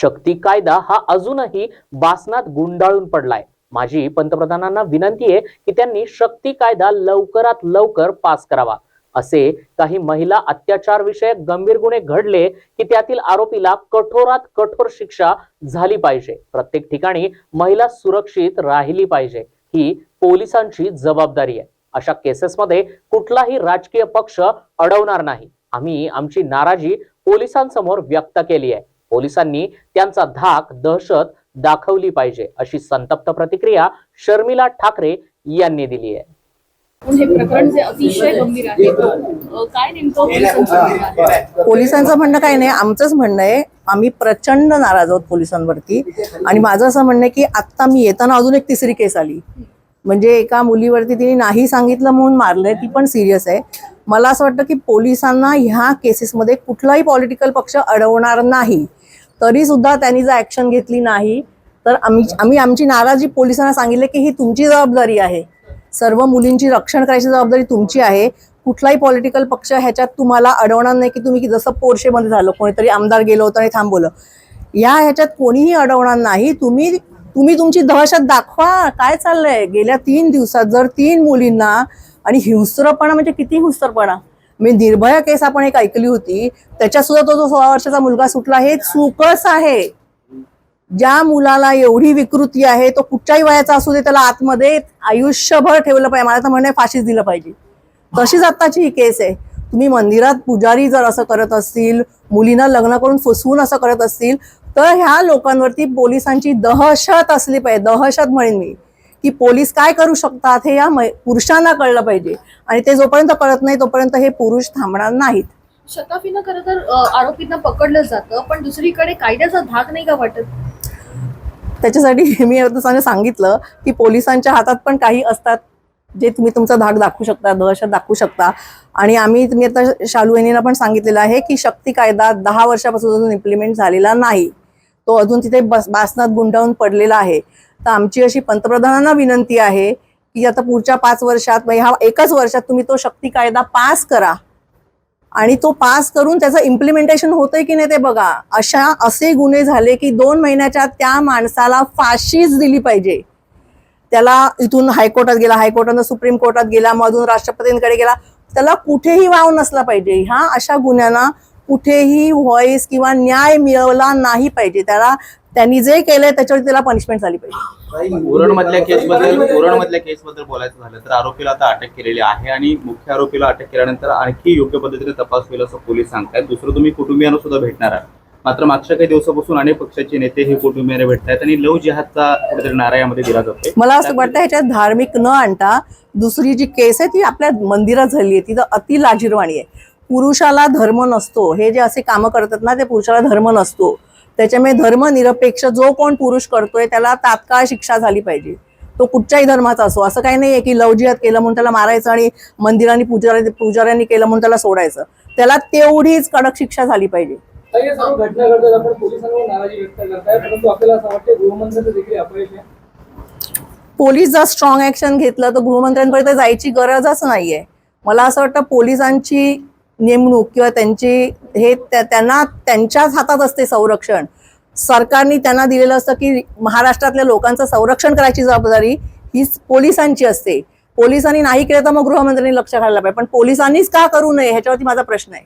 शक्ती कायदा हा अजूनही बासनात गुंडाळून पडलाय. माझी पंतप्रधानांना विनंती आहे की त्यांनी शक्ती कायदा लवकरात लवकर पास करावा. असे काही महिला अत्याचार विषयक गंभीर गुन्हे घडले की त्यातील आरोपीला कठोरात कठोर शिक्षा झाली पाहिजे. प्रत्येक ठिकाणी महिला सुरक्षित राहिली पाहिजे ही पोलिसांची जबाबदारी आहे. अशा केसेसमध्ये कुठलाही राजकीय पक्ष अडवणार नाही. आम्ही आमची नाराजी पोलिसांसमोर व्यक्त केली आहे. पोलिसांनी त्यांचा धाक दहशत दाखवली पाहिजे अशी संतप्त प्रतिक्रिया शर्मिला ठाकरे यांनी दिली आहे. पण हे प्रकरण जे अतिशय गंभीर आहे. अ, काय नेमकं पोलिसांचं म्हणणं काही नाही आमचंच म्हणणं आहे आम्ही प्रचंड नाराज आहोत पोलिसांवरती. आणि माझं असं म्हणणं आहे की आत्ता मी येताना अजून एक तिसरी केस आली. म्हणजे एका मुलीवरती तिने नाही सांगितलं म्हणून मारलंय ती पण सिरियस आहे. मला असं वाटतं की पोलिसांना ह्या केसेसमध्ये कुठलाही पॉलिटिकल पक्ष अडवणार नाही. तरी सुद्धा त्यांनी जर ऍक्शन घेतली नाही तर आम्ही आम्ही आमची नाराजी पोलिसांना सांगितले की ही तुमची जबाबदारी आहे. सर्व मुलींची रक्षण करायची जबाबदारी तुमची आहे. कुठलाही पॉलिटिकल पक्ष ह्याच्यात तुम्हाला अडवणार नाही की तुम्ही जसं पोर्शेमध्ये झालं कोणीतरी आमदार गेलो होतं आणि थांबवलं. या ह्याच्यात कोणीही अडवणार नाही. तुम्ही तुम्ही तुमची दहशत दाखवा. काय चाललंय? गेल्या तीन दिवसात जर तीन मुलींना आणि हिंस्रपणा म्हणजे किती हिंस्रपणा? मी निर्भया केस आपण एक ऐकली होती. त्याच्यात सुद्धा तो जो सोळा वर्षाचा मुलगा सुटला हे चुकच आहे. ज्या मुलाला एवढी विकृती आहे तो कुठच्याही वयाचा असू दे त्याला आतमध्ये आयुष्यभर ठेवलं पाहिजे. मला तर म्हणणे फाशीच दिलं पाहिजे. तशीच आत्ताची ही केस आहे. तुम्ही मंदिरात पुजारी जर असं करत असतील मुलींना लग्न करून फसवून असं करत असतील तर ह्या लोकांवरती पोलिसांची दहशत असली पाहिजे. दहशत म्हणेन मी. की पोलीस काय करू शकतात हे या पुरुषांना कळलं पाहिजे. आणि ते जोपर्यंत कळत नाही तोपर्यंत हे पुरुष थांबणार नाहीत. शताफीनं खरं तर आरोपींना पकडलं जातं पण दुसरीकडे कायद्याचा धाक नाही का वाटत? त्याच्यासाठी मी आता सांग- सांगितलं की पोलिसांच्या हातात पण काही असतात जे तुम्ही तुमचा धाक दाखवू शकता दहशत दाखवू शकता. आणि आम्ही तुम्ही आता शालू यांनीला पण सांगितलेलं आहे की शक्ती कायदा दहा वर्षापासून अजून इम्प्लिमेंट झालेला नाही. तो अजून तिथे बस बासनात गुंडाळून पडलेला आहे. तर आमची अशी पंतप्रधानांना विनंती आहे की आता पुढच्या पाच वर्षात म्हणजे ह्या एकाच वर्षात तुम्ही तो शक्ती कायदा पास करा. आणि तो पास करून त्याचं इम्प्लिमेंटेशन होतंय की नाही ते बघा. अशा असे गुन्हे झाले की दोन महिन्याच्या त्या माणसाला फाशीच दिली पाहिजे. त्याला इथून हायकोर्टात गेला हायकोर्टानं सुप्रीम कोर्टात गेला मधून राष्ट्रपतींकडे गेला. त्याला कुठेही वाव नसला पाहिजे. ह्या अशा गुन्ह्यांना कुठेही व्हॉइस किंवा न्याय मिळवला नाही पाहिजे. त्याला त्यांनी जे केलंय त्याच्यावर त्याला पनिशमेंट झाली पाहिजे. उरण मधल्या केस बद्दल उरण मधल्या केस बद्दल बोलायचं झालं तर आरोपीला आता अटक केलेली आहे आणि मुख्य आरोपीला अटक केल्यानंतर आणखी योग्य पद्धतीने तपास होईल असं पोलीस सांगतायत. दुसरं तुम्ही कुटुंबियांना सुद्धा भेटणार आहात. मात्र मागच्या काही दिवसापासून अनेक पक्षाचे नेते हे कुटुंबियांना भेटतायत आणि लव जिहादचा कुठेतरी नारा यामध्ये दिला जातोय. मला असं वाटतं ह्याच्यात धार्मिक न आणता दुसरी जी केस आहे ती आपल्या मंदिरात झाली आहे. ती तर अति लाजीरवाणी आहे. पुरुषाला धर्म नसतो. हे जे असे कामं करतात ना ते पुरुषाला धर्म नसतो. त्याच्यामुळे धर्मनिरपेक्ष जो कोण पुरुष करतोय त्याला तात्काळ शिक्षा झाली पाहिजे. तो कुठच्याही धर्माचा असो. असं काही नाहीये की लवजियात केलं म्हणून त्याला मारायचं आणि मंदिरांनी पुजारी पुजाऱ्यांनी केलं म्हणून त्याला सोडायचं. त्याला तेवढीच कडक शिक्षा झाली पाहिजे. पोलीस जर स्ट्रॉंग ऍक्शन घेतलं तर गृहमंत्र्यांपर्यंत जायची गरजच नाहीये. मला असं वाटतं पोलिसांची नेमणूक किंवा त्यांची हे त्या- त्यांना त्यांच्याच हातात असते संरक्षण. सरकारने त्यांना दिलेलं असतं की महाराष्ट्रातल्या लोकांचं संरक्षण करायची जबाबदारी ही पोलिसांची असते. पोलिसांनी नाही केलं तर मग गृहमंत्र्यांनी लक्ष घालायला पाहिजे. पण पोलिसांनीच का करू नये ह्याच्यावरती माझा प्रश्न आहे.